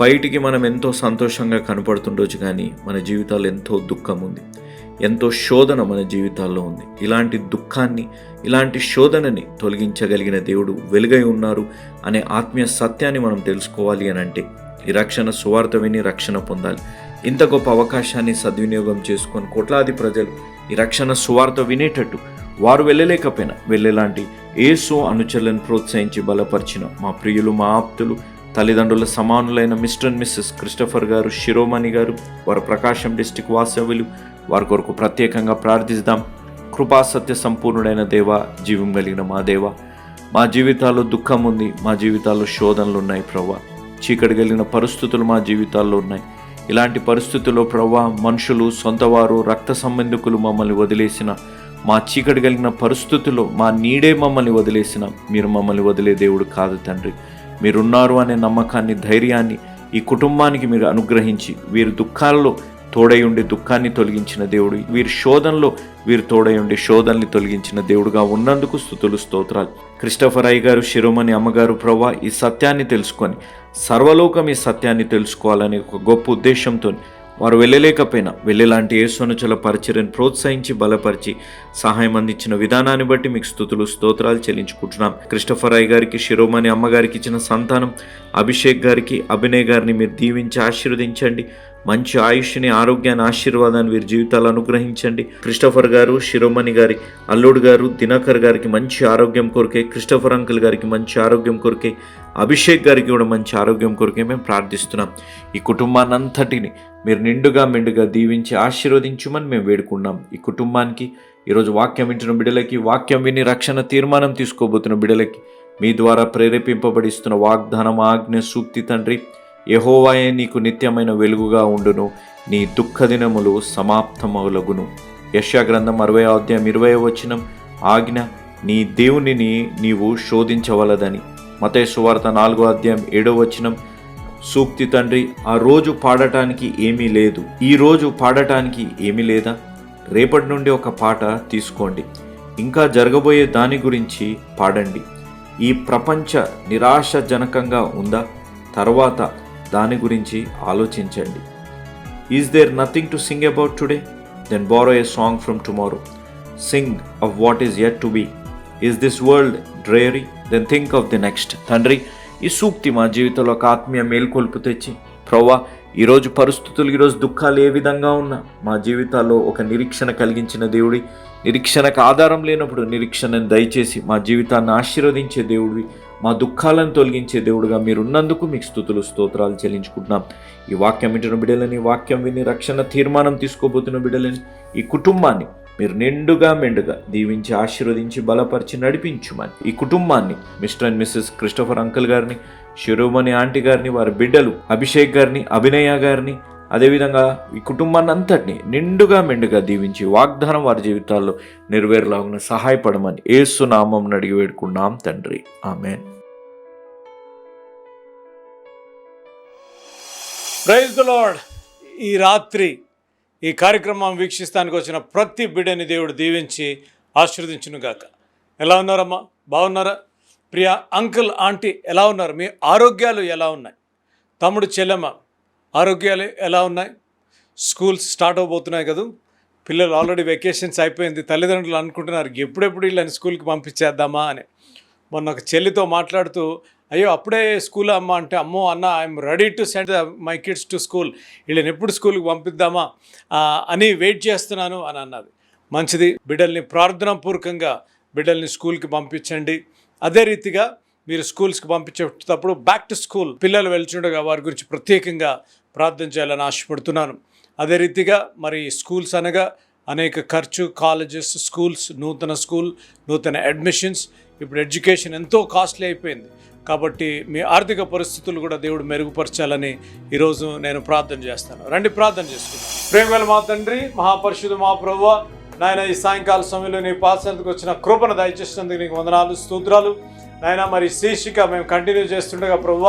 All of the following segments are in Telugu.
బయటికి మనం ఎంతో సంతోషంగా కనపడుతుండొచ్చు కానీ మన జీవితాల్లో ఎంతో దుఃఖం ఉంది. ఎంతో శోధన మన జీవితాల్లో ఉంది. ఇలాంటి దుఃఖాన్ని ఇలాంటి శోధనని తొలగించగలిగిన దేవుడు వెలుగై ఉన్నారు అనే ఆత్మీయ సత్యాన్ని మనం తెలుసుకోవాలి అని అంటే ఈ రక్షణ సువార్త విని రక్షణ పొందాలి. ఇంత గొప్ప అవకాశాన్ని సద్వినియోగం చేసుకొని కోట్లాది ప్రజలు ఈ రక్షణ సువార్త వినేటట్టు వారు వెళ్ళలేకపోయినా వెళ్ళేలాంటి ఏసో అనుచరులను ప్రోత్సహించి బలపరిచిన మా ప్రియులు మా ఆప్తులు తల్లిదండ్రుల సమానులైన మిస్టర్ అండ్ మిస్సెస్ క్రిస్టఫర్ గారు శిరోమణి గారు వారు ప్రకాశం డిస్టిక్ వాసవులు వారి కొరకు ప్రత్యేకంగా ప్రార్థిస్తాం. కృపా సత్య సంపూర్ణుడైన దేవ జీవం కలిగిన మా దేవ. మా జీవితాల్లో దుఃఖం ఉంది మా జీవితాల్లో శోధనలు ఉన్నాయి ప్రవ్వా. చీకటి కలిగిన పరిస్థితులు మా జీవితాల్లో ఉన్నాయి. ఇలాంటి పరిస్థితుల్లో ప్రవ్వా మనుషులు సొంతవారు రక్త సంబంధికులు మమ్మల్ని వదిలేసిన మా చీకటి కలిగిన పరిస్థితుల్లో మా నీడే మమ్మల్ని వదిలేసిన మీరు మమ్మల్ని వదిలే దేవుడు కాదు తండ్రి. మీరున్నారు అనే నమ్మకాన్ని ధైర్యాన్ని ఈ కుటుంబానికి మీరు అనుగ్రహించి వీరి దుఃఖాల్లో తోడై ఉండి దుఃఖాన్ని తొలగించిన దేవుడు వీరి శోధనలో వీరు తోడై ఉండి శోధనని తొలగించిన దేవుడుగా ఉన్నందుకు స్థుతులు స్తోత్రాలు. క్రిస్టఫర్ అయ్య గారు శిరోమణి అమ్మగారు ప్రభా ఈ సత్యాన్ని తెలుసుకొని సర్వలోకం ఈ సత్యాన్ని తెలుసుకోవాలనే ఒక గొప్ప ఉద్దేశంతో వారు వెళ్ళలేకపోయినా వెళ్ళేలాంటి యేసునుచుల పరిచర్యను ప్రోత్సహించి బలపరిచి సహాయం అందించిన విధానాన్ని బట్టి మీకు స్థుతులు స్తోత్రాలు చెల్లించుకుంటున్నాం. క్రిస్టఫర్ అయ్య గారికి శిరోమణి అమ్మగారికి ఇచ్చిన సంతానం అభిషేక్ గారికి అభినయ్ గారిని మీరు దీవించి ఆశీర్వదించండి. మంచి ఆయుష్ని ఆరోగ్యాన్ని ఆశీర్వాదాన్ని వీరి జీవితాలు అనుగ్రహించండి. క్రిస్టఫర్ గారు శిరోమణి గారి అల్లుడు గారు దినకర్ గారికి మంచి ఆరోగ్యం కోరికే క్రిస్టఫర్ అంకుల్ గారికి మంచి ఆరోగ్యం కొరకే అభిషేక్ గారికి కూడా మంచి ఆరోగ్యం కొరకే మేము ప్రార్థిస్తున్నాం. ఈ కుటుంబాన్ని అంతటిని మీరు నిండుగా మెండుగా దీవించి ఆశీర్వదించమని మేము వేడుకున్నాం ఈ కుటుంబానికి ఈరోజు వాక్యం వింటున్న బిడ్డలకి వాక్యం విని రక్షణ తీర్మానం తీసుకోబోతున్న బిడ్డలకి మీ ద్వారా ప్రేరేపింపబడిస్తున్న వాగ్దానం ఆజ్ఞ సూక్తి తండ్రి యహోవాయే నీకు నిత్యమైన వెలుగుగా ఉండును. నీ దుఃఖ దినములు సమాప్తమగులగును యశాగ్రంథం అరవై అధ్యాయం ఇరవై వచనం. ఆజ్ఞ నీ దేవునిని నీవు శోధించవలదని. మతేశ్వార్త నాలుగో అధ్యాయం ఏడో వచనం. సూక్తి తండ్రి ఆ రోజు పాడటానికి ఏమీ లేదు. ఈ రోజు పాడటానికి ఏమీ లేదా? రేపటి నుండి ఒక పాట తీసుకోండి. ఇంకా జరగబోయే దాని గురించి పాడండి. ఈ ప్రపంచ నిరాశజనకంగా ఉందా? తర్వాత దాని గురించి ఆలోచించండి. Is there nothing to sing about today then borrow a song from tomorrow sing of what is yet to be is this world dreary then think of the next తండ్రి ఈ సూక్తి మా జీవితంలో ఒక ఆత్మీయ మేల్కొల్పు తెచ్చి ప్రవ్వా ఈరోజు పరిస్థితులు ఈరోజు దుఃఖాలు ఏ విధంగా ఉన్నా మా జీవితాల్లో ఒక నిరీక్షణ కలిగించిన దేవుడి నిరీక్షణకు ఆధారం లేనప్పుడు నిరీక్షణను దయచేసి మా జీవితాన్ని ఆశీర్వదించే దేవుడివి. మా దుఃఖాలను తొలగించే దేవుడుగా మీరు ఉన్నందుకు మీకు స్థుతులు స్తోత్రాలు చెల్లించుకుంటున్నాం. ఈ వాక్యం వింటున్న బిడ్డలని వాక్యం విని రక్షణ తీర్మానం తీసుకోబోతున్న బిడ్డలని ఈ కుటుంబాన్ని మీరు నిండుగా మెండుగా దీవించి ఆశీర్వదించి బలపరిచి నడిపించుమని ఈ కుటుంబాన్ని mister and missus Christopher uncle గారిని శిరోమణి ఆంటీ గారిని వారి బిడ్డలు అభిషేక్ గారిని అభినయ గారిని అదేవిధంగా ఈ కుటుంబాన్ని అంతటిని నిండుగా మెండుగా దీవించి వాగ్దానం వారి జీవితాల్లో నెరవేరులాగా సహాయపడమని ఏసునామం అడిగి వేడుకున్నాం తండ్రి. ఆమెన్. ప్రైజ్ ద లార్డ్ ఈ రాత్రి ఈ కార్యక్రమం వీక్షిస్తానికి వచ్చిన ప్రతి బిడ్డని దేవుడు దీవించి ఆశీర్వదించును గాక. ఎలా ఉన్నారమ్మా? బాగున్నారా? ప్రియ అంకుల్ ఆంటీ ఎలా ఉన్నారు? మీ ఆరోగ్యాలు ఎలా ఉన్నాయి? తమ్ముడు చెల్లెమ్మ ఆరోగ్యాలు ఎలా ఉన్నాయి? స్కూల్స్ స్టార్ట్ అవబోతున్నాయి కదా. పిల్లలు ఆల్రెడీ వెకేషన్స్ అయిపోయింది. తల్లిదండ్రులు అనుకుంటున్నారు ఎప్పుడెప్పుడు వీళ్ళని స్కూల్కి పంపించేద్దామా అని. మొన్న ఒక చెల్లితో మాట్లాడుతూ అయ్యో అప్పుడే స్కూల్ అమ్మ అంటే అమ్మో అన్న I'm ready to send my kids to school వీళ్ళని ఎప్పుడు స్కూల్కి పంపిద్దామా? అని వెయిట్ చేస్తున్నాను అని అన్నది. మంచిది. బిడ్డల్ని ప్రార్థనాపూర్వకంగా బిడ్డల్ని స్కూల్కి పంపించండి. అదే రీతిగా మీరు స్కూల్స్కి పంపించేటప్పుడు బ్యాక్ టు స్కూల్ పిల్లలు వెళ్తుండగా వారి గురించి ప్రత్యేకంగా ప్రార్థన చేయాలని ఆశపడుతున్నాను. అదే రీతిగా మరి స్కూల్స్ అనగా అనేక ఖర్చు కాలేజెస్ స్కూల్స్ నూతన స్కూల్ నూతన అడ్మిషన్స్ ఇప్పుడు ఎడ్యుకేషన్ ఎంతో కాస్ట్లీ అయిపోయింది. కాబట్టి మీ ఆర్థిక పరిస్థితులు కూడా దేవుడు మెరుగుపరచాలని ఈరోజు నేను ప్రార్థన చేస్తాను. రండి ప్రార్థన చేసుకుంటాను ప్రేమగల మా తండ్రి మహాపరిషుడు మా ప్రభు నాయన ఈ సాయంకాల సమయంలో నీ పాసందుకు వచ్చిన కృపను దయచేసినందుకు నీకు వందనాలు స్తోత్రాలు. నాయన మరి శీర్షిక మేము కంటిన్యూ చేస్తుండగా ప్రభు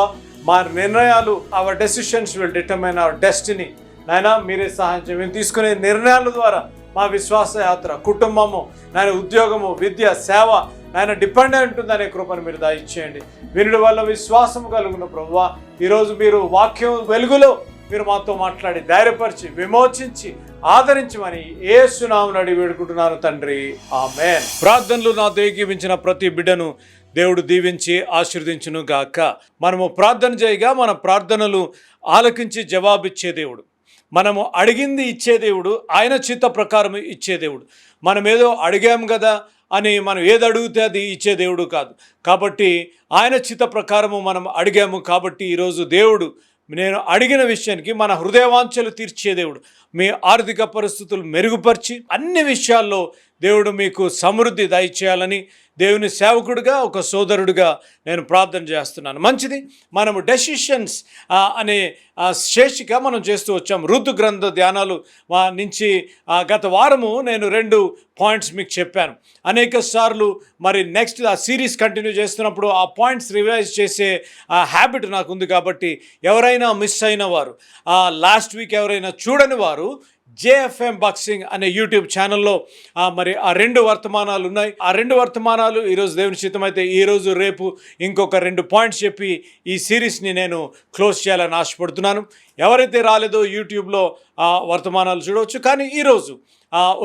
మా నిర్ణయాలు our decisions will determine our destiny నాయన మీరే సహాయం చేయండి. మేము తీసుకునే నిర్ణయాల ద్వారా మా విశ్వాస యాత్ర కుటుంబము నాయన ఉద్యోగము విద్య సేవ ఆయన డిపెండెంట్ ఉందనే కృపను మీరు దయచేయండి. వినుడి వల్ల విశ్వాసం కలుగున ప్రభువా. ఈరోజు మీరు వాక్యం వెలుగులో మీరు మాతో మాట్లాడి ధైర్యపరిచి విమోచించి ఆదరించమని ఏ సునామని అడిగి వేడుకుంటున్నాను తండ్రి. ఆమె ప్రార్థనలు నా దేగివించిన ప్రతి బిడ్డను దేవుడు దీవించి ఆశీర్దించును గాక. మనము ప్రార్థన చేయగా మన ప్రార్థనలు ఆలకించి జవాబిచ్చే దేవుడు. మనము అడిగింది ఇచ్చే దేవుడు ఆయన చిత్త ప్రకారం ఇచ్చే దేవుడు. మనం ఏదో కదా అని మనం ఏది అడిగితే అది ఇచ్చే దేవుడు కాదు. కాబట్టి ఆయన చిత్త ప్రకారము మనం అడిగాము కాబట్టి ఈరోజు దేవుడు నేను అడిగిన విషయానికి మన హృదయవాంఛలు తీర్చే దేవుడు. మీ ఆర్థిక పరిస్థితులు మెరుగుపరిచి అన్ని విషయాల్లో దేవుడు మీకు సమృద్ధి దయచేయాలని దేవుని సేవకుడిగా ఒక సోదరుడిగా నేను ప్రార్థన చేస్తున్నాను. మంచిది. మనము డెసిషన్స్ అనే శేషిక శీర్షిక మనం చేస్తూ వచ్చాం. ఋతు గ్రంథ ధ్యానాలు ఆ, నుంచి గత వారము నేను రెండు పాయింట్స్ మీకు చెప్పాను. అనేక సార్లు మరి నెక్స్ట్ ఆ సిరీస్ కంటిన్యూ చేస్తున్నప్పుడు ఆ పాయింట్స్ రివైజ్ చేసే ఆ హ్యాబిట్ నాకు ఉంది కాబట్టి ఎవరైనా మిస్ అయిన వారు లాస్ట్ వీక్ ఎవరైనా చూడని వారు జేఎఫ్ఎం బాక్సింగ్ అనే యూట్యూబ్ ఛానల్లో మరి ఆ రెండు వర్తమానాలు ఉన్నాయి. ఆ రెండు వర్తమానాలు ఈరోజు దేవుని చిత్తం అయితే ఈరోజు రేపు ఇంకొక రెండు పాయింట్స్ చెప్పి ఈ సిరీస్ని నేను క్లోజ్ చేయాలని ఆశపడుతున్నాను. ఎవరైతే రాలేదో యూట్యూబ్లో వర్తమానాలు చూడవచ్చు. కానీ ఈరోజు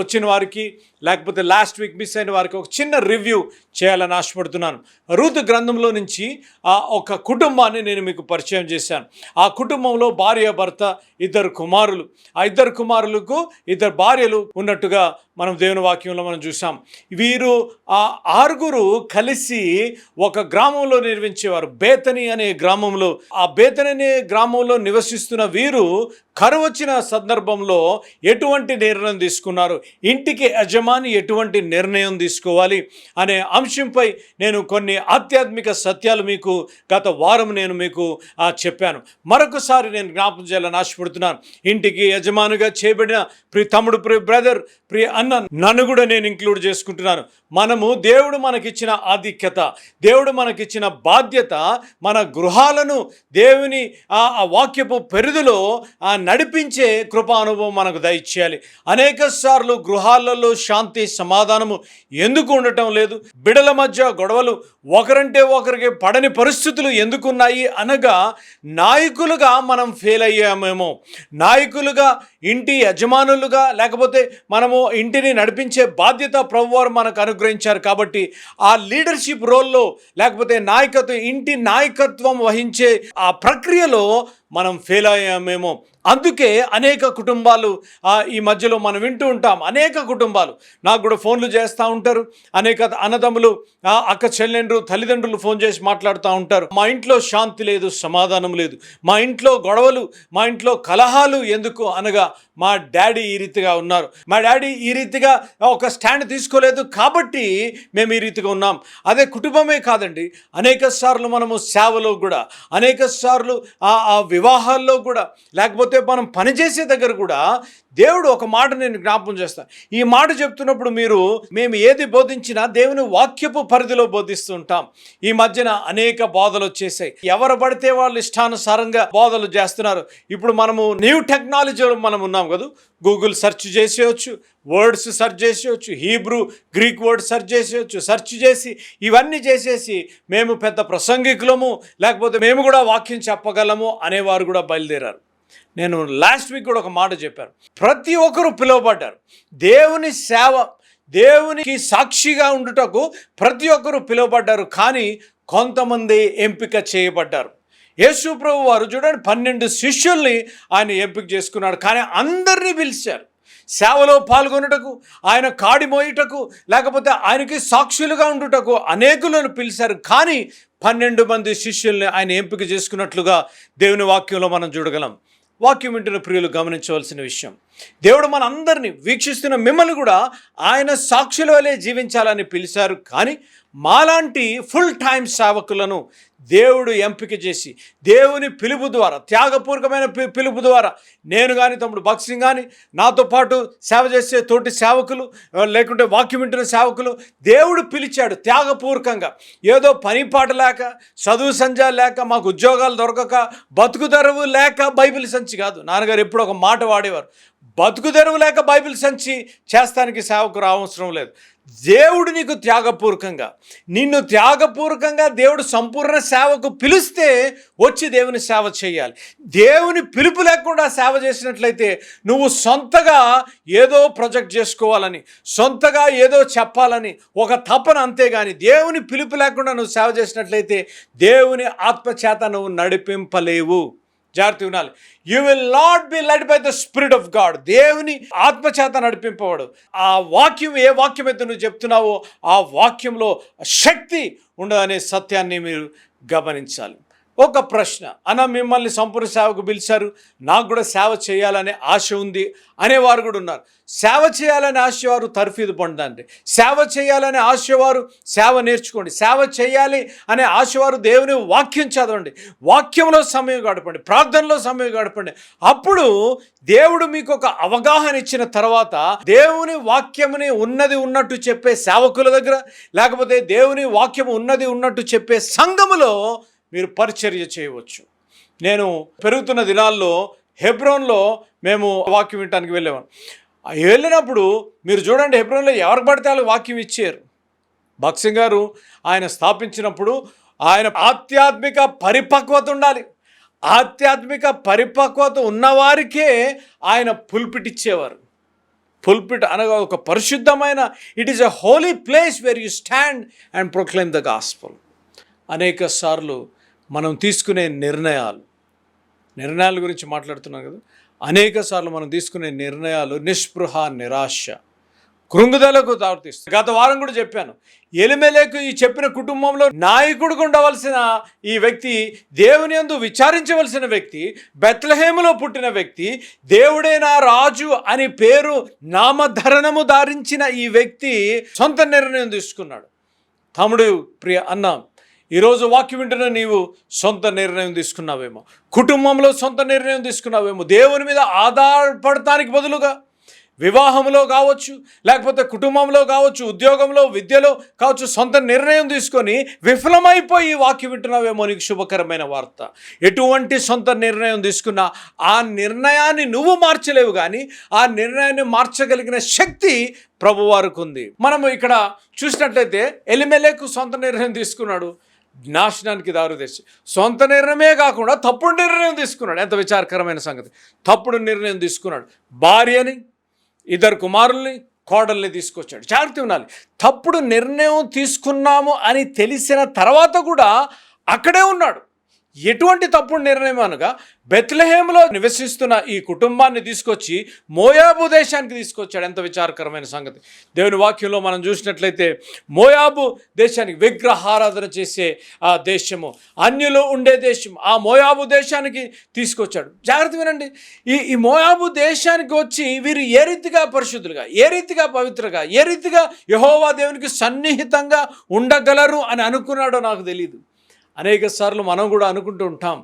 వచ్చిన వారికి లేకపోతే లాస్ట్ వీక్ మిస్ అయిన వారికి ఒక చిన్న రివ్యూ చేయాలని ఆశపడుతున్నాను. రూతు గ్రంథంలో నుంచి ఆ ఒక కుటుంబాన్ని నేను మీకు పరిచయం చేశాను. ఆ కుటుంబంలో భార్య భర్త ఇద్దరు కుమారులు. ఆ ఇద్దరు కుమారులకు ఇద్దరు భార్యలు ఉన్నట్టుగా మనం దేవుని వాక్యంలో మనం చూసాం వీరు ఆ ఆరుగురు కలిసి ఒక గ్రామంలో నిర్మించేవారు. బేతని అనే గ్రామంలో ఆ బేతని అనే గ్రామంలో నివసిస్తున్న వీరు కరువచ్చిన సందర్భంలో ఎటువంటి నిర్ణయం తీసుకున్నారు? ఇంటికి యజమాని ఎటువంటి నిర్ణయం తీసుకోవాలి అనే అంశంపై నేను కొన్ని ఆధ్యాత్మిక సత్యాలు మీకు గత వారం నేను మీకు చెప్పాను. మరొకసారి నేను జ్ఞాపకం చేయాలని ఆశపడుతున్నాను. ఇంటికి యజమానిగా చేయబడిన ప్రి తమ్ముడు ప్రి బ్రదర్ ప్రి అన్న నన్ను కూడా నేను ఇంక్లూడ్ చేసుకుంటున్నాను. మనము దేవుడు మనకిచ్చిన ఆధిక్యత దేవుడు మనకిచ్చిన బాధ్యత మన గృహాలను దేవుని ఆ వాక్యపు పెరుదులో నడిపించే కృపానుభవం మనకు దయచేయాలి. అనేక సార్లు గృహాలలో శాంతి సమాధానము ఎందుకు ఉండటం లేదు? బిడల మధ్య గొడవలు ఒకరంటే ఒకరికి పడని పరిస్థితులు ఎందుకున్నాయి అనగా నాయకులుగా మనం ఫెయిల్ అయ్యామేమో. నాయకులుగా ఇంటి యజమానులుగా లేకపోతే మనము ఇంటిని నడిపించే బాధ్యత ప్రభువారు మనకు అనుగ్రహించారు కాబట్టి ఆ లీడర్షిప్ రోల్లో లేకపోతే నాయకత్వం ఇంటి నాయకత్వం వహించే ఆ ప్రక్రియలో మనం ఫెయిల్ అయ్యామేమో. అందుకే అనేక కుటుంబాలు ఈ మధ్యలో మనం వింటూ ఉంటాం అనేక కుటుంబాలు. నాకు కూడా ఫోన్లు చేస్తూ ఉంటారు. అనేక అన్నదమ్ములు అక్క చెల్లెండ్రు తల్లిదండ్రులు ఫోన్ చేసి మాట్లాడుతూ ఉంటారు. మా ఇంట్లో శాంతి లేదు సమాధానం లేదు. మా ఇంట్లో గొడవలు మా ఇంట్లో కలహాలు ఎందుకు అనగా మా డాడీ ఈ రీతిగా ఉన్నారు. మా డాడీ ఈ రీతిగా ఒక స్టాండ్ తీసుకోలేదు కాబట్టి మేము ఈ రీతిగా ఉన్నాం. అదే కుటుంబమే కాదండి అనేక సార్లు మనము సేవలో కూడా అనేక సార్లు ఆ ఆ వివాహాల్లో కూడా లేకపోతే మనం పనిచేసే దగ్గర కూడా దేవుడు ఒక మాట నేను జ్ఞాపం చేస్తాను. ఈ మాట చెప్తున్నప్పుడు మీరు మేము ఏది బోధించినా దేవుని వాక్యపు పరిధిలో బోధిస్తుంటాం. ఈ మధ్యన అనేక బోధలు వచ్చేసాయి. ఎవరు పడితే వాళ్ళు ఇష్టానుసారంగా బోధలు చేస్తున్నారు. ఇప్పుడు మనము న్యూ టెక్నాలజీలో మనం ఉన్నాం కదా. గూగుల్ సెర్చ్ చేసేయచ్చు వర్డ్స్ సెర్చ్ చేసేయచ్చు హీబ్రూ గ్రీక్ వర్డ్ సెర్చ్ చేసేయచ్చు సెర్చ్ చేసి ఇవన్నీ చేసేసి మేము పెద్ద ప్రసంగికులము లేకపోతే మేము కూడా వాక్యం చెప్పగలము అనేవారు కూడా బయలుదేరారు. నేను లాస్ట్ వీక్ కూడా ఒక మాట చెప్పాను. ప్రతి ఒక్కరూ పిలువబడ్డారు. దేవుని సేవ దేవునికి సాక్షిగా ఉండుటకు ప్రతి ఒక్కరూ పిలువబడ్డారు. కానీ కొంతమంది ఎంపిక చేయబడ్డారు. యేసు ప్రభు వారు చూడండి పన్నెండు శిష్యుల్ని ఆయన ఎంపిక చేసుకున్నాడు. కానీ అందరినీ పిలిచారు. సేవలో పాల్గొనుటకు ఆయన కాడి మోయుటకు లేకపోతే ఆయనకి సాక్షులుగా ఉండుటకు అనేకులను పిలిచారు. కానీ పన్నెండు మంది శిష్యుల్ని ఆయన ఎంపిక చేసుకున్నట్లుగా దేవుని వాక్యంలో మనం చూడగలం. వాక్యం వింటున్న ప్రియులు గమనించవలసిన విషయం. దేవుడు మనందరినీ వీక్షిస్తున్న మిమ్మల్ని కూడా ఆయన సాక్షుల వలె జీవించాలని పిలిచారు. కానీ మాలాంటి ఫుల్ టైం సేవకులను దేవుడు ఎంపిక చేసి దేవుని పిలుపు ద్వారా త్యాగపూర్వకమైన పి- పిలుపు ద్వారా నేను కానీ తమ్ముడు భక్సింగ్ కానీ నాతో పాటు సేవ చేసే తోటి సేవకులు లేకుంటే వాక్యం వింటున్న సేవకులు దేవుడు పిలిచాడు త్యాగపూర్వకంగా. ఏదో పని పాట లేక చదువు సంజా లేక మాకు ఉద్యోగాలు దొరకక బతుకు తెరవు లేక బైబిల్ సంచి కాదు. నాన్నగారు ఎప్పుడు ఒక మాట వాడేవారు. బతుకు తెరువు లేక బైబిల్ సంచి చేస్తానికి సేవకు రావసరం లేదు. దేవుడు నీకు త్యాగపూర్వకంగా నిన్ను త్యాగపూర్వకంగా దేవుడు సంపూర్ణ సేవకు పిలిస్తే వచ్చి దేవుని సేవ చేయాలి. దేవుని పిలుపు లేకుండా సేవ చేసినట్లయితే నువ్వు సొంతగా ఏదో ప్రొజెక్ట్ చేసుకోవాలని సొంతగా ఏదో చెప్పాలని ఒక తపన అంతేగాని దేవుని పిలుపు లేకుండా నువ్వు సేవ చేసినట్లయితే దేవుని ఆత్మచేత నువ్వు నడిపింపలేవు. జాగ్రత్త వినాలి you will not be led by the spirit of God దేవుని ఆత్మచేత నడిపింపవాడు ఆ వాక్యం ఏ వాక్యం అయితే నువ్వు చెప్తున్నావో ఆ వాక్యంలో శక్తి ఉండదనే సత్యాన్ని మీరు గమనించాలి. ఒక ప్రశ్న. అన్న మిమ్మల్ని సంపూర్ణ సేవకు పిలిచారు. నాకు కూడా సేవ చేయాలనే ఆశ ఉంది అనేవారు కూడా ఉన్నారు. సేవ చేయాలనే ఆశవారు తర్ఫీదు పొందండి. సేవ చేయాలనే ఆశవారు సేవ నేర్చుకోండి. సేవ చేయాలి అనే ఆశవారు దేవుని వాక్యం చదవండి. వాక్యంలో సమయం గడపండి. ప్రార్థనలో సమయం గడపండి. అప్పుడు దేవుడు మీకు ఒక అవగాహన ఇచ్చిన తర్వాత దేవుని వాక్యముని ఉన్నది ఉన్నట్టు చెప్పే సేవకుల దగ్గర లేకపోతే దేవుని వాక్యం ఉన్నది ఉన్నట్టు చెప్పే సంఘములో మీరు పరిచర్య చేయవచ్చు. నేను పెరుగుతున్న దినాల్లో హెబ్రోన్లో మేము వాక్యం వినటానికి వెళ్ళేవాను వెళ్ళినప్పుడు మీరు చూడండి హెబ్రోన్లో ఎవరికి పడితే వాళ్ళు వాక్యం ఇచ్చారు. భక్సింగ్ గారు ఆయన స్థాపించినప్పుడు ఆయన ఆధ్యాత్మిక పరిపక్వత ఉండాలి. ఆధ్యాత్మిక పరిపక్వత ఉన్నవారికే ఆయన పుల్పిట్ ఇచ్చేవారు. పుల్పిట్ అనగా ఒక పరిశుద్ధమైన it is a holy place where you stand and proclaim the gospel అనేక సార్లు మనం తీసుకునే నిర్ణయాలు. నిర్ణయాల గురించి మాట్లాడుతున్నాం కదా. అనేక సార్లు మనం తీసుకునే నిర్ణయాలు నిస్పృహ నిరాశ. కృంగుదలకు దారితీస్తుంది గత వారం కూడా చెప్పాను. ఎలిమెలకు ఈ చెప్పిన కుటుంబంలో నాయకుడిగా ఉండవలసిన ఈ వ్యక్తి దేవుని యందు విచారించవలసిన వ్యక్తి బెత్లహేములో పుట్టిన వ్యక్తి దేవుడైన రాజు అని పేరు నామధరణము ధారించిన ఈ వ్యక్తి సొంత నిర్ణయం తీసుకున్నాడు. తమ్ముడు ప్రియ అన్న ఈరోజు వాక్యం వింటున్న నీవు సొంత నిర్ణయం తీసుకున్నావేమో. కుటుంబంలో సొంత నిర్ణయం తీసుకున్నావేమో. దేవుని మీద ఆధారపడటానికి బదులుగా వివాహంలో కావచ్చు లేకపోతే కుటుంబంలో కావచ్చు ఉద్యోగంలో విద్యలో కావచ్చు సొంత నిర్ణయం తీసుకొని విఫలమైపోయి వాక్యం వింటున్నావేమో నీకు శుభకరమైన వార్త. ఎటువంటి సొంత నిర్ణయం తీసుకున్నా ఆ నిర్ణయాన్ని నువ్వు మార్చలేవు కానీ ఆ నిర్ణయాన్ని మార్చగలిగిన శక్తి ప్రభువారికి ఉంది. మనము ఇక్కడ చూసినట్లయితే ఎలిమెలేకు సొంత నిర్ణయం తీసుకున్నాడు. నాశనానికి దారితీసి సొంత నిర్ణయమే కాకుండా తప్పుడు నిర్ణయం తీసుకున్నాడు. ఎంత విచారకరమైన సంగతి. తప్పుడు నిర్ణయం తీసుకున్నాడు. భార్యని ఇద్దరు కుమారుల్ని కోడల్ని తీసుకొచ్చాడు. జాగ్రత్త ఉండాలి. తప్పుడు నిర్ణయం తీసుకున్నాము అని తెలిసిన తర్వాత కూడా అక్కడే ఉన్నాడు. ఎటువంటి తప్పుడు నిర్ణయం అనగా బెత్లహేమ్లో నివసిస్తున్న ఈ కుటుంబాన్ని తీసుకొచ్చి మోయాబు దేశానికి తీసుకొచ్చాడు. ఎంత విచారకరమైన సంగతి. దేవుని వాక్యంలో మనం చూసినట్లయితే మోయాబు దేశానికి విగ్రహారాధన చేసే ఆ దేశము అన్యులు ఉండే దేశం ఆ మోయాబు దేశానికి తీసుకొచ్చాడు. జాగ్రత్త వినండి. ఈ ఈ మోయాబు దేశానికి వచ్చి వీరు ఏ రీతిగా పరిశుద్ధులుగా ఏ రీతిగా పవిత్రగా ఏ రీతిగా యహోవా దేవునికి సన్నిహితంగా ఉండగలరు అని అనుకున్నాడో నాకు తెలియదు అనేక సార్లు మనం కూడా అనుకుంటూ ఉంటాం.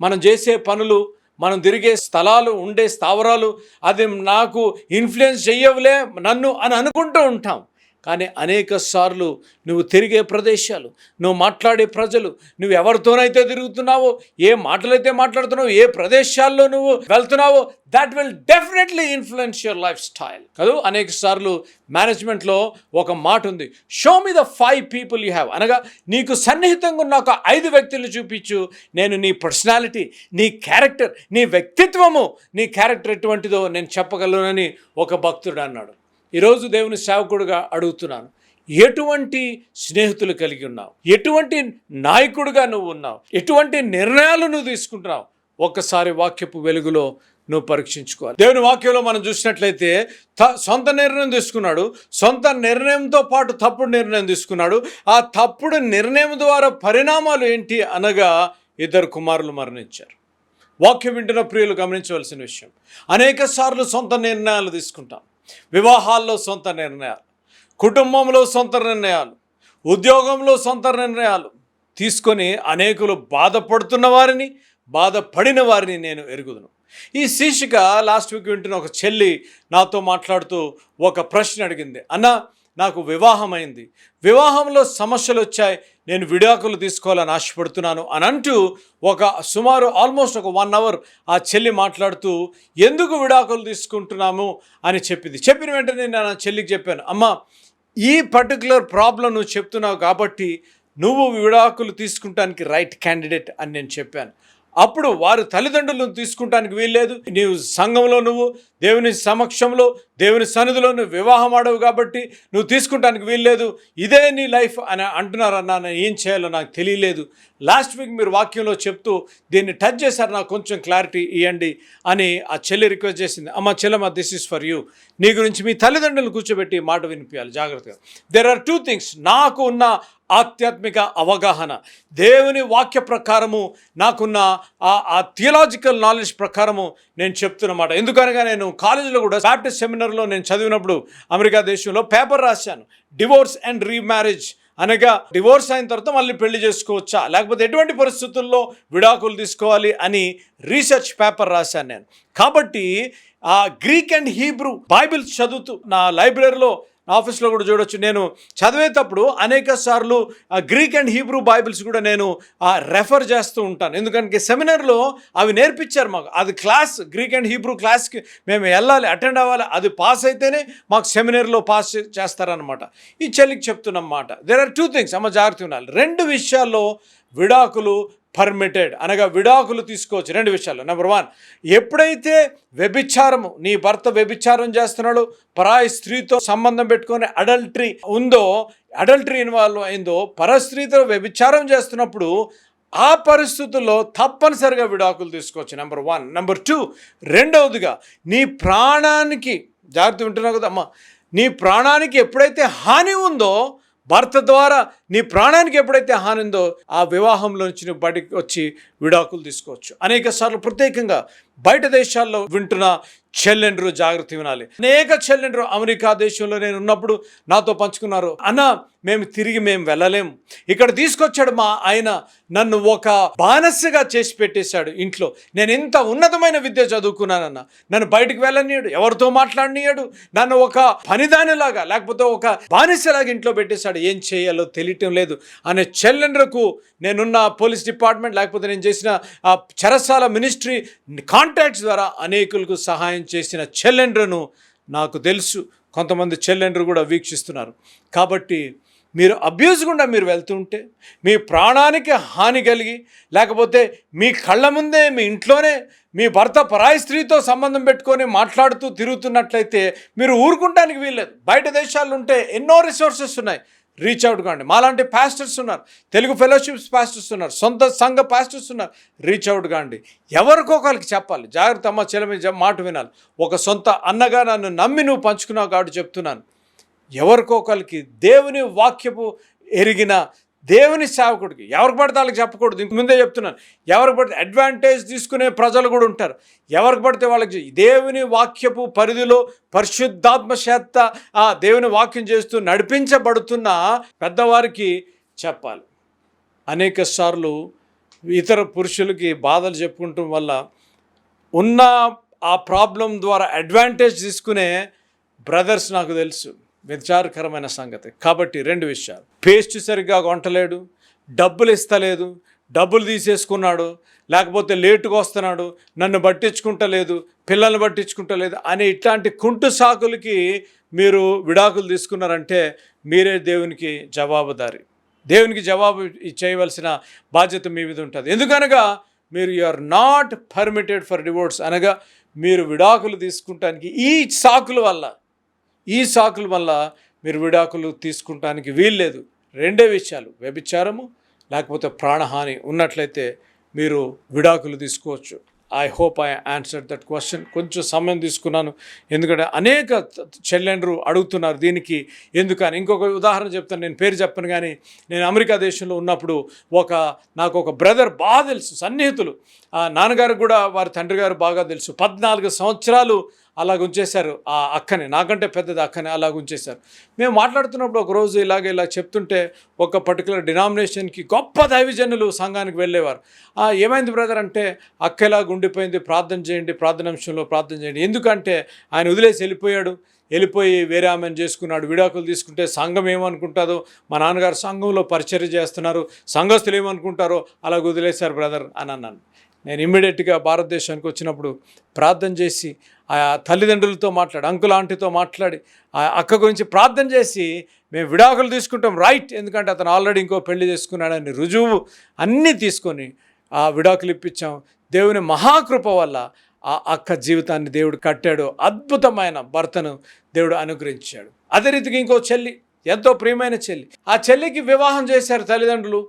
మనం చేసే పనులు మనం తిరిగే స్థలాలు ఉండే స్థావరాలు అది నాకు ఇన్ఫ్లుయెన్స్ చెయ్యవులే నన్ను అని అనుకుంటూ ఉంటాం. కానీ అనేక సార్లు నువ్వు తిరిగే ప్రదేశాలు నువ్వు మాట్లాడే ప్రజలు నువ్వు ఎవరితోనైతే తిరుగుతున్నావో ఏ మాటలైతే మాట్లాడుతున్నావో ఏ ప్రదేశాల్లో నువ్వు వెళ్తున్నావో that will definitely influence your lifestyle కదా అనేక సార్లు మేనేజ్మెంట్లో ఒక మాట ఉంది. Show me the five people you have అనగా నీకు సన్నిహితంగా ఉన్న ఒక ఐదు వ్యక్తులు చూపించు. నేను నీ పర్సనాలిటీ నీ క్యారెక్టర్ నీ వ్యక్తిత్వము నీ క్యారెక్టర్ ఎటువంటిదో నేను చెప్పగలనని ఒక భక్తుడు అన్నాడు. ఈరోజు దేవుని సేవకుడుగా అడుగుతున్నాను. ఎటువంటి స్నేహితులు కలిగి ఉన్నావు? ఎటువంటి నాయకుడుగా నువ్వు ఉన్నావు? ఎటువంటి నిర్ణయాలు నువ్వు తీసుకుంటున్నావు? ఒక్కసారి వాక్యపు వెలుగులో నువ్వు పరీక్షించుకోవాలి. దేవుని వాక్యంలో మనం చూసినట్లయితే త సొంత నిర్ణయం తీసుకున్నాడు. సొంత నిర్ణయంతో పాటు తప్పుడు నిర్ణయం తీసుకున్నాడు. ఆ తప్పుడు నిర్ణయం ద్వారా పరిణామాలు ఏంటి అనగా ఇద్దరు కుమారులు మరణించారు. వాక్యం వింటున్న ప్రియులు గమనించవలసిన విషయం. అనేక సార్లు సొంత నిర్ణయాలు తీసుకుంటాం. వివాహాల్లో సొంత నిర్ణయాలు కుటుంబంలో సొంత నిర్ణయాలు ఉద్యోగంలో సొంత నిర్ణయాలు తీసుకొని అనేకులు బాధపడుతున్న వారిని బాధపడిన వారిని నేను ఎరుగుదును. ఈ శీర్షిక లాస్ట్ వీక్ వింటున్న ఒక చెల్లి నాతో మాట్లాడుతూ ఒక ప్రశ్న అడిగింది. అన్న నాకు వివాహమైంది. వివాహంలో సమస్యలు వచ్చాయి నేను విడాకులు తీసుకోవాలని ఆశపడుతున్నాను అని అంటూ ఒక సుమారు ఆల్మోస్ట్ ఒక వన్ అవర్ ఆ చెల్లి మాట్లాడుతూ ఎందుకు విడాకులు తీసుకుంటున్నాము? అని చెప్పింది. చెప్పిన వెంటనే నేను ఆ చెల్లికి చెప్పాను అమ్మ ఈ పర్టికులర్ ప్రాబ్లం నువ్వు చెప్తున్నావు కాబట్టి నువ్వు విడాకులు తీసుకుంటానికి రైట్ క్యాండిడేట్ అని నేను చెప్పాను. అప్పుడు వారు తల్లిదండ్రులను తీసుకుంటానికి వీల్లేదు. నీవు సంఘంలో నువ్వు దేవుని సమక్షంలో దేవుని సన్నిధిలో నువ్వు వివాహం ఆడవు కాబట్టి నువ్వు తీసుకుంటానికి వీల్లేదు. ఇదే నీ లైఫ్ అని అంటున్నారన్నా నేను ఏం చేయాలో నాకు తెలియలేదు. లాస్ట్ వీక్ మీరు వాక్యంలో చెప్తూ దీన్ని టచ్ చేశారు నాకు కొంచెం క్లారిటీ ఇవ్వండి అని ఆ చెల్లి రిక్వెస్ట్ చేసింది. అమ్మ చెల్లమ్మ దిస్ ఈస్ ఫర్ యూ నీ గురించి మీ తల్లిదండ్రులను కూర్చోబెట్టి మాట వినిపించాలి జాగ్రత్తగా. దెర్ ఆర్ టూ థింగ్స్ నాకు ఉన్న ఆధ్యాత్మిక అవగాహన. దేవుని వాక్య ప్రకారము నాకున్న ఆ ఆ థియలాజికల్ నాలెడ్జ్ ప్రకారము నేను చెప్తున్నమాట. ఎందుకనగా నేను కాలేజీలో కూడా బ్యాప్టిస్ట్ సెమినార్లో నేను చదివినప్పుడు అమెరికా దేశంలో పేపర్ రాశాను. డివోర్స్ అండ్ రీమ్యారేజ్ అనగా డివోర్స్ అయిన తర్వాత మళ్ళీ పెళ్ళి చేసుకోవచ్చా? లేకపోతే ఎటువంటి పరిస్థితుల్లో విడాకులు తీసుకోవాలి అని రీసెర్చ్ పేపర్ రాశాను నేను. కాబట్టి ఆ గ్రీక్ అండ్ హీబ్రూ బైబిల్ చదువుతూ నా లైబ్రరీలో ఆఫీస్లో కూడా చూడొచ్చు. నేను చదివేటప్పుడు అనేక సార్లు గ్రీక్ అండ్ హీబ్రూ బైబిల్స్ కూడా నేను రెఫర్ చేస్తూ ఉంటాను. ఎందుకంటే సెమినార్లో అవి నేర్పించారు మాకు. అది క్లాస్ గ్రీక్ అండ్ హీబ్రూ క్లాస్కి మేము వెళ్ళాలి అటెండ్ అవ్వాలి. అది పాస్ అయితేనే మాకు సెమినార్లో పాస్ చేస్తారనమాట ఈ చెల్లికి చెప్తున్నమాట దేర్ ఆర్ టూ థింగ్స్ అమ్మ జాగ్రత్త ఉండాలి. రెండు విషయాల్లో విడాకులు పర్మిటెడ్ అనగా విడాకులు తీసుకోవచ్చు. రెండు విషయాలు నెంబర్ వన్ ఎప్పుడైతే వ్యభిచారము నీ భర్త వ్యభిచారం చేస్తున్నాడు పరాయి స్త్రీతో సంబంధం పెట్టుకొని అడల్టరీ ఉందో అడల్టరీ ఇన్వాల్వ్ అయిందో పరస్త్రీతో వ్యభిచారం చేస్తున్నప్పుడు ఆ పరిస్థితుల్లో తప్పనిసరిగా విడాకులు తీసుకోవచ్చు. నెంబర్ వన్ నెంబర్ టూ రెండవదిగా నీ ప్రాణానికి జాగ్రత్త వింటున్నావు కదా అమ్మ నీ ప్రాణానికి ఎప్పుడైతే హాని ఉందో భర్త ద్వారా నీ ప్రాణానికి ఎప్పుడైతే హానిందో ఆ వివాహంలో నుంచి నువ్వు వచ్చి విడాకులు తీసుకోవచ్చు. అనేక సార్లు ప్రత్యేకంగా బయట దేశాల్లో వింటున్న చెల్లెండ్రు జాగ్రత్త వినాలి. అనేక చెల్లెండ్రు అమెరికా దేశంలో నేను ఉన్నప్పుడు నాతో పంచుకున్నారు అన్న మేము తిరిగి మేము వెళ్ళలేము ఇక్కడ తీసుకొచ్చాడు మా ఆయన నన్ను ఒక బానసగా చేసి పెట్టేశాడు ఇంట్లో. నేను ఎంత ఉన్నతమైన విద్య చదువుకున్నానన్న. నన్ను బయటికి వెళ్ళనీయడు ఎవరితో మాట్లాడనీయడు. నన్ను ఒక పనిదానిలాగా లేకపోతే ఒక బానిసలాగా ఇంట్లో పెట్టేశాడు. ఏం చేయాలో తెలియటం లేదు. అనే చెల్లెండ్రకు నేనున్న పోలీస్ డిపార్ట్మెంట్ లేకపోతే నేను చేసిన చెరసాల మినిస్ట్రీ కాంటాక్ట్స్ ద్వారా అనేకులకు సహాయం చేసిన చెల్లెండ్రను నాకు తెలుసు. కొంతమంది చెల్లెండ్రు కూడా వీక్షిస్తున్నారు. కాబట్టి మీరు అబ్యూస్ గుండా మీరు వెళ్తుంటే మీ ప్రాణానికి హాని కలిగి లేకపోతే మీ కళ్ళ ముందే మీ ఇంట్లోనే మీ భర్త పరాయి స్త్రీతో సంబంధం పెట్టుకొని మాట్లాడుతూ తిరుగుతున్నట్లయితే మీరు ఊరుకుంటానికి వీల్లేదు. బయట దేశాలు ఉంటే ఎన్నో రిసోర్సెస్ ఉన్నాయి. రీచ్ అవుట్ కాండి. మాలాంటి పాస్టర్స్ ఉన్నారు. తెలుగు ఫెలోషిప్స్ పాస్టర్స్ ఉన్నారు. సొంత సంఘ పాస్టర్స్ ఉన్నారు. రీచ్ అవుట్ కాండి. ఎవరికొకరికి చెప్పాలి. జాగ్రత్త అమ్మ చెలమి మాట వినాలి. ఒక సొంత అన్నగా నన్ను నమ్మి నువ్వు పంచుకున్నావు కాబట్టి చెప్తున్నాను. ఎవరికొకరికి దేవుని వాక్యపు ఎరిగిన దేవుని సేవకుడికి ఎవరికి పడితే వాళ్ళకి చెప్పకూడదు. ఇంక ముందే చెప్తున్నాను. ఎవరికి పడితే అడ్వాంటేజ్ తీసుకునే ప్రజలు కూడా ఉంటారు. ఎవరికి పడితే వాళ్ళకి దేవుని వాక్యపు పరిధిలో పరిశుద్ధాత్మ చేత ఆ దేవుని వాక్యం చేస్తూ నడిపించబడుతున్న పెద్దవారికి చెప్పాలి. అనేక సార్లు ఇతర పురుషులకి బాధలు చెప్పుకుంటం వల్ల ఉన్న ఆ ప్రాబ్లం ద్వారా అడ్వాంటేజ్ తీసుకునే బ్రదర్స్ నాకు తెలుసు. విచారకరమైన సంగతి. కాబట్టి రెండు విషయాలు. పేస్ట్ సరిగ్గా కొంటలేడు డబ్బులు ఇస్తలేదు డబ్బులు తీసేసుకున్నాడు లేకపోతే లేటుగా వస్తున్నాడు నన్ను పట్టించుకుంటలేదు పిల్లల్ని పట్టించుకుంటలేదు అనే ఇట్లాంటి కుంటు సాకులకి మీరు విడాకులు తీసుకున్నారంటే మీరే దేవునికి జవాబుదారి. దేవునికి జవాబు చేయవలసిన బాధ్యత మీ మీద ఉంటుంది. ఎందుకనగా మీరు you are not permitted for divorce అనగా మీరు విడాకులు తీసుకుంటానికి ఈ సాకుల వల్ల ఈ సాకుల వల్ల మీరు విడాకులు తీసుకుంటానికి వీల్లేదు. రెండే విషయాలు. వ్యభిచారము లేకపోతే ప్రాణహాని ఉన్నట్లయితే మీరు విడాకులు తీసుకోవచ్చు. I hope I answer that question కొంచెం సమయం తీసుకున్నాను. ఎందుకంటే అనేక చెల్లెండ్రు అడుగుతున్నారు దీనికి ఎందుకని ఇంకొక ఉదాహరణ చెప్తాను. నేను పేరు చెప్పను కానీ నేను అమెరికా దేశంలో ఉన్నప్పుడు ఒక నాకు ఒక బ్రదర్ బాగా తెలుసు సన్నిహితులు. ఆ నాన్నగారికి కూడా వారి తండ్రి గారు బాగా తెలుసు. పద్నాలుగు సంవత్సరాలు అలాగ ఉంచేశారు ఆ అక్కని. నాకంటే పెద్దది అక్కని అలాగ ఉంచేశారు. మేము మాట్లాడుతున్నప్పుడు ఒకరోజు ఇలాగ ఇలా చెప్తుంటే ఒక పర్టికులర్ డినామినేషన్కి గొప్ప దైవజనులు సంఘానికి వెళ్ళేవారు. ఏమైంది బ్రదర్ అంటే అక్క ఇలాగ ఉండిపోయింది? ప్రార్థన చేయండి ప్రార్థనాంశంలో ప్రార్థన చేయండి. ఎందుకంటే ఆయన వదిలేసి వెళ్ళిపోయాడు. వెళ్ళిపోయి వేరే ఆమెను చేసుకున్నాడు. విడాకులు తీసుకుంటే సంఘం ఏమనుకుంటుందో మా నాన్నగారు సంఘంలో పరిచర్య చేస్తున్నారు. సంఘస్థులు ఏమనుకుంటారో అలా వదిలేశారు బ్రదర్ అని అన్నాను. నేను ఇమ్మీడియట్గా భారతదేశానికి వచ్చినప్పుడు ప్రార్థన చేసి ఆ తల్లిదండ్రులతో మాట్లాడి అంకుల్ ఆంటీతో మాట్లాడి ఆ అక్క గురించి ప్రార్థన చేసి మేము విడాకులు తీసుకుంటాం రైట్ ఎందుకంటే అతను ఆల్రెడీ ఇంకో పెళ్ళి చేసుకున్నాడని రుజువు అన్నీ తీసుకొని ఆ విడాకులు ఇప్పించాం. దేవుని మహాకృప వల్ల ఆ అక్క జీవితాన్ని దేవుడు కట్టాడు. అద్భుతమైన భర్తను దేవుడు అనుగ్రహించాడు. అదే రీతికి ఇంకో చెల్లి ఎంతో ప్రియమైన చెల్లి. ఆ చెల్లికి వివాహం చేశారు తల్లిదండ్రులు.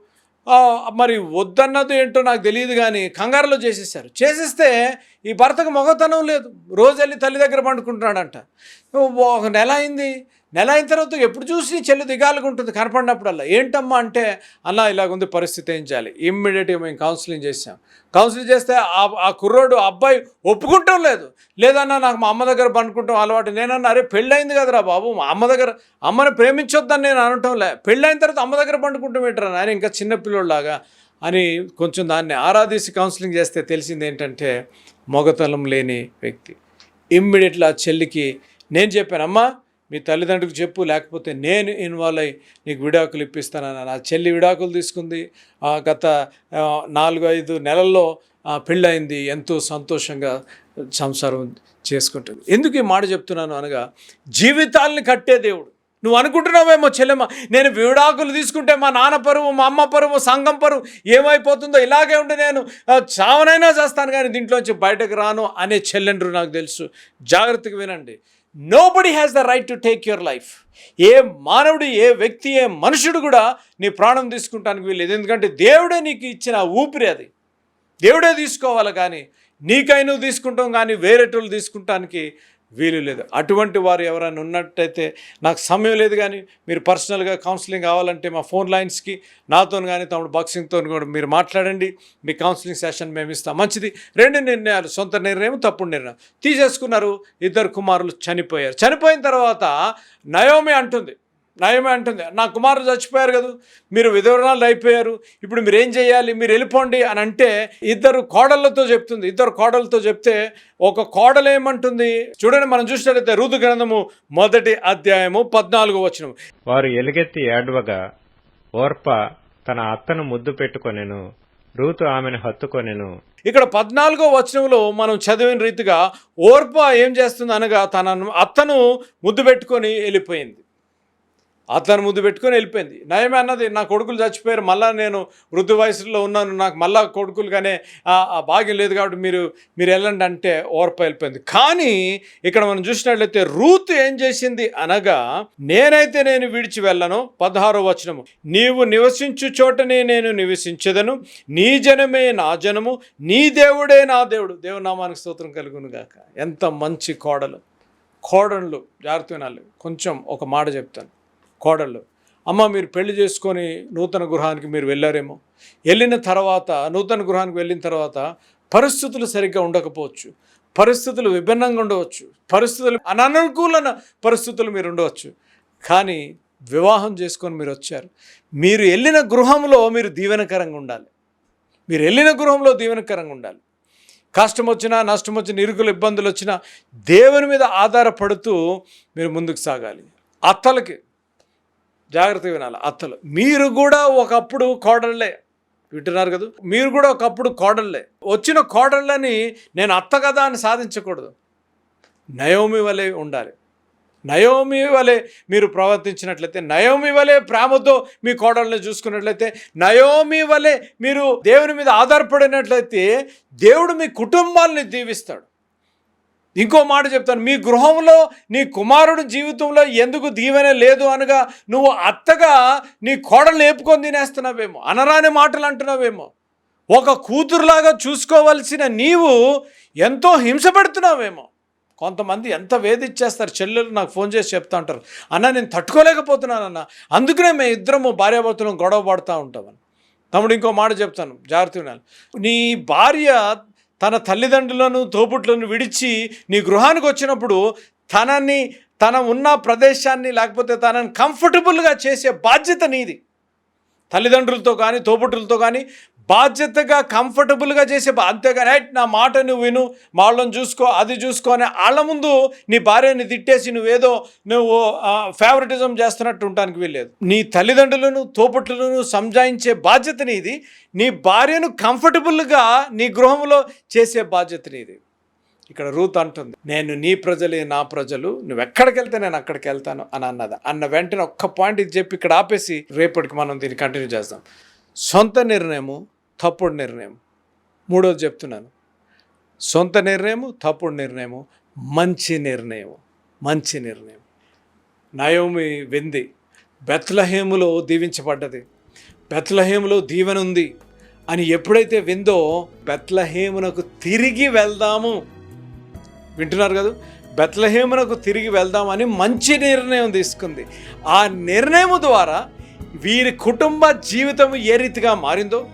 మరి వద్దన్నది ఏంటో నాకు తెలియదు కానీ కంగారులో చేసేసారు చేసేస్తే ఈ భర్తకు మొగతనం లేదు. రోజు వెళ్ళి తల్లి దగ్గర పండుకుంటున్నాడంట. ఒక నెల అయింది. నెల అయిన తర్వాత ఎప్పుడు చూసి చెల్లి దిగాలుగా ఉంటుంది కనపడినప్పుడల్లా. ఏంటమ్మా అంటే అలా ఇలాగుంది పరిస్థితి ఏం చేయాలి? ఇమ్మీడియట్గా మేము కౌన్సిలింగ్ చేసాం కౌన్సిలింగ్ చేస్తే ఆ ఆ కుర్రోడు అబ్బాయి ఒప్పుకుంటాం లేదు. లేదన్నా నాకు మా అమ్మ దగ్గర పండుకుంటాం అలవాటు. నేనన్నా అరే పెళ్ళయింది కదరా బాబు మా అమ్మ దగ్గర అమ్మని ప్రేమించొద్దని నేను అనటం లే. పెళ్ళైన తర్వాత అమ్మ దగ్గర పండుకుంటాం ఏంటరా నాయన ఇంకా చిన్నపిల్లోళ్ళలాగా అని కొంచెం దాన్ని ఆరాధిసి కౌన్సిలింగ్ చేస్తే తెలిసింది ఏంటంటే మొగతలం లేని వ్యక్తి. ఇమ్మీడియట్లీ ఆ చెల్లికి నేను చెప్పాను అమ్మా మీ తల్లిదండ్రులకు చెప్పు లేకపోతే నేను ఇన్వాల్వ్ అయ్యి నీకు విడాకులు ఇప్పిస్తానని. నా చెల్లి విడాకులు తీసుకుంది. ఆ, గత నాలుగు ఐదు నెలల్లో పెళ్ళయింది. ఎంతో సంతోషంగా సంసారం చేసుకుంటుంది. ఎందుకు ఈ మాట చెప్తున్నాను అనగా జీవితాల్ని కట్టే దేవుడు. నువ్వు అనుకుంటున్నావేమో చెల్లెమ్మ నేను విడాకులు తీసుకుంటే మా నాన్న పరువు మా అమ్మ పరువు సంఘం పరువు ఏమైపోతుందో ఇలాగే ఉండి నేను చావనైనా చేస్తాను కానీ దీంట్లోంచి బయటకు రాను అనే చెల్లెండ్రు నాకు తెలుసు. జాగ్రత్తగా వినండి. Nobody has the right to take your life ఏ మానవుడు ఏ వ్యక్తి ఏ మనుషుడు కూడా నీ ప్రాణం తీసుకుంటానికి వీల్లేదు. ఎందుకంటే దేవుడే నీకు ఇచ్చిన ఊపిరి అది. దేవుడే తీసుకోవాలి కానీ నీకై నువ్వు తీసుకుంటాం కానీ వేరేటోళ్ళు తీసుకుంటానికి వీలు లేదు. అటువంటి వారు ఎవరైనా ఉన్నట్టయితే నాకు సమయం లేదు కానీ మీరు పర్సనల్గా కౌన్సిలింగ్ కావాలంటే మా ఫోన్ లైన్స్కి నాతో కానీ తమ్ముడు బాక్సింగ్తో కూడా మీరు మాట్లాడండి. మీ కౌన్సిలింగ్ సెషన్ మేము ఇస్తాం. మంచిది. రెండు నిర్ణయాలు సొంత నిర్ణయం తప్పుడు నిర్ణయం. తీసేసుకున్నారు. ఇద్దరు కుమారులు చనిపోయారు. చనిపోయిన తర్వాత నయోమి అంటుంది. నయమే అంటుంది. నా కుమారుడు చచ్చిపోయారు కదా. మీరు విధవరాలు అయిపోయారు. ఇప్పుడు మీరు ఏం చేయాలి? మీరు వెళ్ళిపోండి అని అంటే ఇద్దరు కోడళ్ళతో చెప్తుంది. ఇద్దరు కోడలతో చెప్తే ఒక కోడలు ఏమంటుంది? చూడండి మనం చూసినట్లయితే ఋతు గ్రంథము మొదటి అధ్యాయము పద్నాలుగు వచనం. వారు ఎలుగెత్తి ఏడ్వగా ఓర్ప తన అత్తను ముద్దు పెట్టుకొనెను రూతు ఆమెను హత్తుకొనెను. ఇక్కడ పద్నాలుగో వచనంలో మనం చదివిన రీతిగా ఓర్ప ఏం చేస్తుంది అనగా తన అత్తను ముద్దు పెట్టుకొని వెళ్ళిపోయింది. అతను ముద్దు పెట్టుకొని వెళ్ళిపోయింది. నయమే అన్నది నా కొడుకులు చచ్చిపోయారు మళ్ళీ నేను వృద్ధు వయసులో ఉన్నాను నాకు మళ్ళా కొడుకులుగానే కానీ ఆ భాగ్యం లేదు కాబట్టి మీరు మీరు వెళ్ళండి అంటే ఓర్ప వెళ్ళిపోయింది. కానీ ఇక్కడ మనం చూసినట్లయితే రూత్ ఏం చేసింది అనగా నేనైతే నేను విడిచి వెళ్ళను పదహారో వచనము. నీవు నివసించు చోటనే నేను నివసించదను నీ జనమే నా జనము నీ దేవుడే నా దేవుడు. దేవునామానికి స్తోత్రం కలుగునుగాక ఎంత మంచి కోడలు. కోడళ్ళు జాగ్రత్త వినాలి. కొంచెం ఒక మాట చెప్తాను. కోడళ్ళు. అమ్మ మీరు పెళ్ళి చేసుకొని నూతన గృహానికి మీరు వెళ్ళారేమో. వెళ్ళిన తర్వాత నూతన గృహానికి వెళ్ళిన తర్వాత పరిస్థితులు సరిగ్గా ఉండకపోవచ్చు. పరిస్థితులు విభిన్నంగా ఉండవచ్చు. పరిస్థితులు అననుకూలన పరిస్థితులు మీరు ఉండవచ్చు. కానీ వివాహం చేసుకొని మీరు వచ్చారు. మీరు వెళ్ళిన గృహంలో మీరు దీవెనకరంగా ఉండాలి. మీరు వెళ్ళిన గృహంలో దీవెనకరంగా ఉండాలి. కష్టం వచ్చినా నష్టం వచ్చినా ఇరుకులు ఇబ్బందులు వచ్చినా దేవుని మీద ఆధారపడుతూ మీరు ముందుకు సాగాలి. అత్తలకి జాగ్రత్తగా వినాలి. అత్తలు. మీరు కూడా ఒకప్పుడు కోడళ్ళే. వింటున్నారు కదా? మీరు కూడా ఒకప్పుడు కోడళ్ళే. వచ్చిన కోడళ్ళని నేను అత్త కదా అని సాధించకూడదు. నయోమి వలె ఉండాలి. నయోమి వలె మీరు ప్రవర్తించినట్లయితే నయోమి వలె ప్రేమతో మీ కోడళ్ళని చూసుకున్నట్లయితే నయోమి వలె మీరు దేవుని మీద ఆధారపడినట్లయితే దేవుడు మీ కుటుంబాలని దీవిస్తాడు. ఇంకో మాట చెప్తాను. మీ గృహంలో నీ కుమారుడు జీవితంలో ఎందుకు దీవెన లేదు అనగా నువ్వు అత్తగా నీ కోడలు నేపుకొని తినేస్తున్నావేమో అనరాని మాటలు అంటున్నావేమో. ఒక కూతురులాగా చూసుకోవలసిన నీవు ఎంతో హింస పెడుతున్నావేమో. కొంతమంది ఎంత వేధిచ్చేస్తారు చెల్లెలు నాకు ఫోన్ చేసి చెప్తా ఉంటారు. అన్న నేను తట్టుకోలేకపోతున్నానన్న అందుకనే మేము ఇద్దరము భార్యాభర్తలు గొడవ పడుతూ ఉంటామని. తమ్ముడు ఇంకో మాట చెప్తాను జాగ్రత్త నీ భార్య తన తల్లిదండ్రులను తోపుట్లను విడిచి నీ గృహానికి వచ్చినప్పుడు తనని తన ఉన్న ప్రదేశాన్ని లేకపోతే తనని కంఫర్టబుల్గా చేసే బాధ్యత నీది. తల్లిదండ్రులతో కానీ తోబుట్టులతో కానీ బాధ్యతగా కంఫర్టబుల్గా చేసే అంతేగాని రైట్ నా మాట నువ్వు విను మా వాళ్ళని చూసుకో అది చూసుకో అని వాళ్ళ ముందు నీ భార్యని తిట్టేసి నువ్వేదో నువ్వు ఫేవరెటిజం చేస్తున్నట్టు ఉండడానికి వీల్లేదు. నీ తల్లిదండ్రులను తోపట్లను సంజాయించే బాధ్యత నీది. నీ భార్యను కంఫర్టబుల్గా నీ గృహంలో చేసే బాధ్యత నీది. ఇక్కడ రూత్ అంటుంది నేను నీ ప్రజలే నా ప్రజలు నువ్వు ఎక్కడికి వెళ్తే నేను అక్కడికి వెళ్తాను అని అన్నది. అన్న వెంటనే ఒక్క పాయింట్ ఇది చెప్పి ఇక్కడ ఆపేసి రేపటికి మనం దీన్ని కంటిన్యూ చేస్తాం సొంత నిర్ణయము తప్పుడు నిర్ణయం. మూడోది చెప్తున్నాను. సొంత నిర్ణయము తప్పుడు నిర్ణయము మంచి నిర్ణయం మంచి నిర్ణయం. నయోమి వెంది బెత్లహేములో దీవించబడ్డది బెత్లహేములో దీవెన ఉంది అని ఎప్పుడైతే విందో బెత్లహేమునకు తిరిగి వెళ్దాము. వింటున్నారు కదా? బెత్లహేమునకు తిరిగి వెళ్దామని మంచి నిర్ణయం తీసుకుంది. ఆ నిర్ణయం ద్వారా వీరి కుటుంబ జీవితం ఏ రీతిగా మారిందో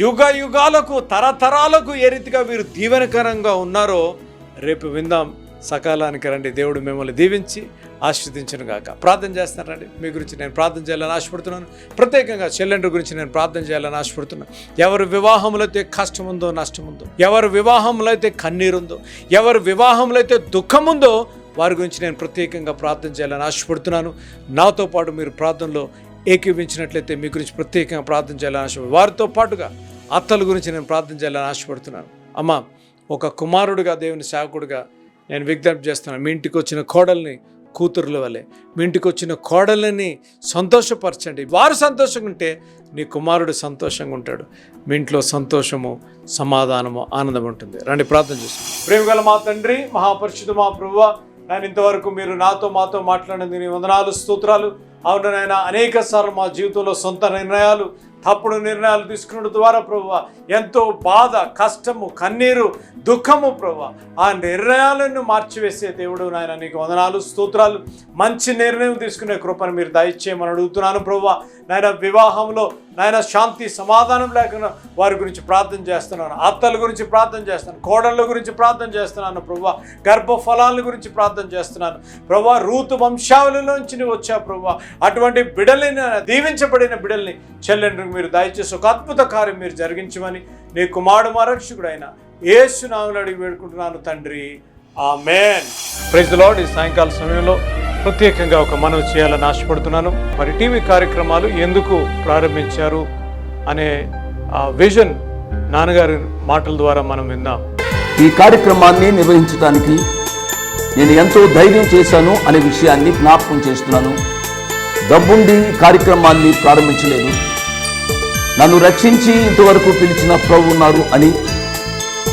యుగ యుగాలకు తరతరాలకు ఏ రీతిగా వీరు దీవెనకరంగా ఉన్నారో రేపు విందాం. సకాలానికి రండి. దేవుడు మిమ్మల్ని దీవించి ఆశీర్దించను గాక. ప్రార్థన చేస్తానండి మీ గురించి నేను ప్రార్థన చేయాలని ఆశపడుతున్నాను. ప్రత్యేకంగా చెల్లెండ్రి గురించి నేను ప్రార్థన చేయాలని ఆశపడుతున్నాను. ఎవరు వివాహంలో అయితే కష్టం ఉందో నష్టం ఉందో ఎవరి వివాహంలో అయితే కన్నీరు ఉందో ఎవరి వివాహంలో అయితే దుఃఖం ఉందో వారి గురించి నేను ప్రత్యేకంగా ప్రార్థన చేయాలని ఆశపడుతున్నాను. నాతో పాటు మీరు ప్రార్థనలో ఏకీవించినట్లయితే మీ గురించి ప్రత్యేకంగా ప్రార్థన చేయాలని ఆశపడు వారితో పాటుగా అత్తల గురించి నేను ప్రార్థన చేయాలని ఆశపడుతున్నాను. అమ్మ ఒక కుమారుడుగా దేవుని సేవకుడుగా నేను విజ్ఞప్తి చేస్తున్నాను. మీ ఇంటికి వచ్చిన కోడల్ని కూతురుల వల్లే మీ ఇంటికి వచ్చిన కోడలని సంతోషపరచండి. వారు సంతోషంగా ఉంటే నీ కుమారుడు సంతోషంగా ఉంటాడు. మీ ఇంట్లో సంతోషము సమాధానము ఆనందం ఉంటుంది. రండి ప్రార్థన చేస్తాం. ప్రేమగల మా తండ్రి మహాపరిషుడు మా ప్రభువ నేను ఇంతవరకు మీరు నాతో మాతో మాట్లాడినందుకు వందనాలు స్తోత్రాలు. అవును నాయన అనేక సార్లు మా జీవితంలో సొంత నిర్ణయాలు తప్పుడు నిర్ణయాలు తీసుకున్న ద్వారా ప్రభు ఎంతో బాధ కష్టము కన్నీరు దుఃఖము ప్రభు ఆ నిర్ణయాలను మార్చివేసే దేవుడు నాయన నీకు వందనాలు స్తోత్రాలు మంచి నిర్ణయం తీసుకునే కృపను మీరు దయచేయమని అడుగుతున్నాను ప్రభు. నాయన వివాహంలో నాయన శాంతి సమాధానం లేకుండా వారి గురించి ప్రార్థన చేస్తున్నాను. అత్తల గురించి ప్రార్థన చేస్తున్నాను. కోడళ్ళ గురించి ప్రార్థన చేస్తున్నాను ప్రభు. గర్భఫలాల గురించి ప్రార్థన చేస్తున్నాను. ప్రభు రూతు వంశావళిలోంచి నువ్వు వచ్చావు ప్రభు. అటువంటి బిడల్ని దీవించబడిన బిడల్ని చెల్లెండ్రికి మీరు దయచేసి ఒక అద్భుత కార్యం మీరు జరిగించమని నీ కుమారుడు మరక్షకుడైన ఏసునాములు అడిగి వేడుకుంటున్నాను తండ్రి. ఆ మేన్ ప్రైజ్ లార్డ్ ఈ సాయంకాల సమయంలో ప్రత్యేకంగా ఒక మనవి చేయాలని ఆశపడుతున్నాను. మరి టీవీ కార్యక్రమాలు ఎందుకు ప్రారంభించారు అనే ఆ విజన్ నాన్నగారి మాటల ద్వారా మనం విందాం. ఈ కార్యక్రమాన్ని నిర్వహించడానికి నేను ఎంతో ధైర్యం చేశాను అనే విషయాన్ని జ్ఞాపకం చేస్తున్నాను. డబ్బుండి కార్యక్రమాన్ని ప్రారంభించలేదు. నన్ను రక్షించి ఇంతవరకు పిలిచిన ప్రభు ఉన్నారు అని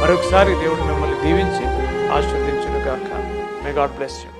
మరొకసారి దేవుడు మిమ్మల్ని దీవించి ఆశీర్వదించును కాక మే గాడ్ బ్లెస్ యూ